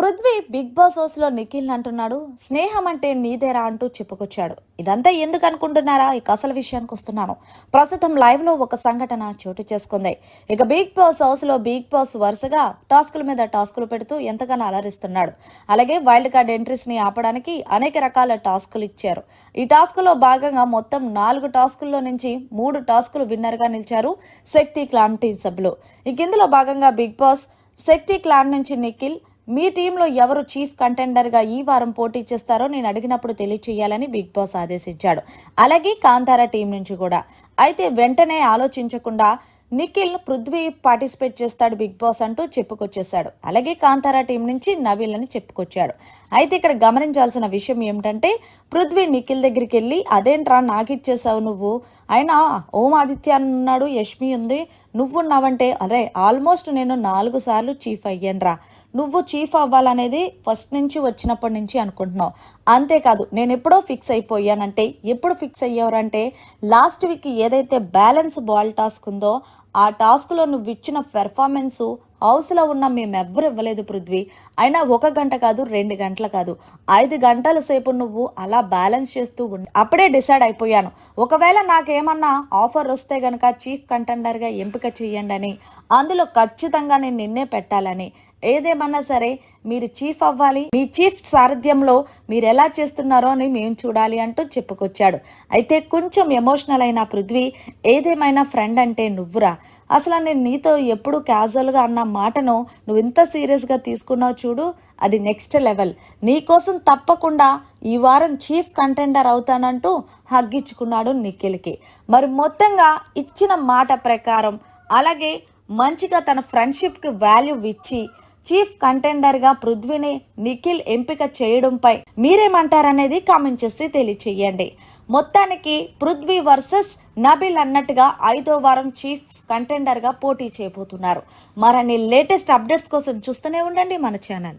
Prithvi big boss హౌస్లో నిఖిల్ అంటున్నాడు. స్నేహం అంటే నీదేరా అంటూ చెప్పుకొచ్చాడు. ఇదంతా ఎందుకు అనుకుంటున్నారా? ఇక అసలు విషయానికి వస్తున్నాను. ప్రస్తుతం లైవ్లో ఒక సంఘటన చోటు చేసుకుంది. ఇక బిగ్ బాస్ హౌస్లో బిగ్ బాస్ వరుసగా టాస్కుల మీద టాస్కులు పెడుతూ ఎంతగానో అలరిస్తున్నాడు. అలాగే వైల్డ్ కార్డ్ ఎంట్రీస్ని ఆపడానికి అనేక రకాల టాస్కులు ఇచ్చారు. ఈ టాస్కులో భాగంగా మొత్తం నాలుగు టాస్కుల్లో నుంచి మూడు టాస్కులు విన్నర్గా నిలిచారు శక్తి క్లాన్ టీం సభ్యులు. ఇక ఇందులో భాగంగా బిగ్ బాస్ శక్తి క్లాన్ నుంచి నిఖిల్ మీ టీంలో ఎవరు చీఫ్ కంటెండర్గా ఈ వారం పోటీ చేస్తారో నేను అడిగినప్పుడు తెలియచేయాలని బిగ్ బాస్ ఆదేశించాడు. అలాగే కాంతారా టీం నుంచి కూడా. అయితే వెంటనే ఆలోచించకుండా నిఖిల్ పృథ్వీ పార్టిసిపేట్ చేస్తాడు బిగ్ బాస్ అంటూ చెప్పుకొచ్చేసాడు అలాగే కాంతారా టీం నుంచి నవీల్ అని చెప్పుకొచ్చాడు. అయితే ఇక్కడ గమనించాల్సిన విషయం ఏమిటంటే పృథ్వీ నిఖిల్ దగ్గరికి వెళ్ళి అదేంట్రా నాకు ఇచ్చేసావు నువ్వు? అయినా ఓం ఆదిత్య ఉన్నాడు యష్మి ఉంది నువ్వు ఉన్నావంటే అరే ఆల్మోస్ట్ నేను నాలుగు సార్లు చీఫ్ అయ్యానురా. నువ్వు చీఫ్ అవ్వాలనేది ఫస్ట్ నుంచి వచ్చినప్పటి నుంచి అనుకుంటున్నావు. అంతేకాదు నేను ఎప్పుడో ఫిక్స్ అయిపోయానంటే ఎప్పుడు ఫిక్స్ అయ్యారంటే లాస్ట్ వీక్ ఏదైతే బ్యాలెన్స్ బాల్ టాస్క్ ఉందో ఆ టాస్క్లో నువ్వు ఇచ్చిన పెర్ఫార్మెన్సు హౌస్లో ఉన్న మేమెవ్వరు ఇవ్వలేదు పృథ్వీ. అయినా ఒక గంట కాదు రెండు గంటలు కాదు. ఐదు గంటల సేపు నువ్వు అలా బ్యాలెన్స్ చేస్తూ ఉండి అప్పుడే డిసైడ్ అయిపోయాను. ఒకవేళ నాకేమన్నా ఆఫర్ వస్తే గనక చీఫ్ కంటెండర్గా ఎంపిక చేయండి అని అందులో ఖచ్చితంగా నేను నిన్నే పెట్టాలని. ఏదేమన్నా సరే మీరు చీఫ్ అవ్వాలి. మీ చీఫ్ సారథ్యంలో మీరు ఎలా చేస్తున్నారో అని మేము చూడాలి అంటూ చెప్పుకొచ్చాడు. అయితే కొంచెం ఎమోషనల్ అయిన పృథ్వీ ఏదేమైనా ఫ్రెండ్ అంటే నువ్వురా. అసలు నేను నీతో ఎప్పుడు క్యాజువల్గా అన్న మాటను నువ్వు ఇంత సీరియస్గా తీసుకున్నావు చూడు అది నెక్స్ట్ లెవెల్. నీకోసం తప్పకుండా ఈ వారం చీఫ్ కంటెండర్ అవుతానంటూ హగ్గిచ్చుకున్నాడు నిఖిల్కి. మరి మొత్తంగా ఇచ్చిన మాట ప్రకారం అలాగే మంచిగా తన ఫ్రెండ్షిప్కి వాల్యూ ఇచ్చి చీఫ్ కంటెండర్గా పృథ్వీని నిఖిల్ ఎంపిక చేయడంపై మీరేమంటారనేది కామెంట్ చేసి తెలియచేయండి. మొత్తానికి పృథ్వీ వర్సెస్ నబిల్ అన్నట్టుగా ఐదో వారం చీఫ్ కంటెండర్గా పోటీ చేయబోతున్నారు. మరిన్ని లేటెస్ట్ అప్డేట్స్ కోసం చూస్తూనే ఉండండి మన ఛానల్.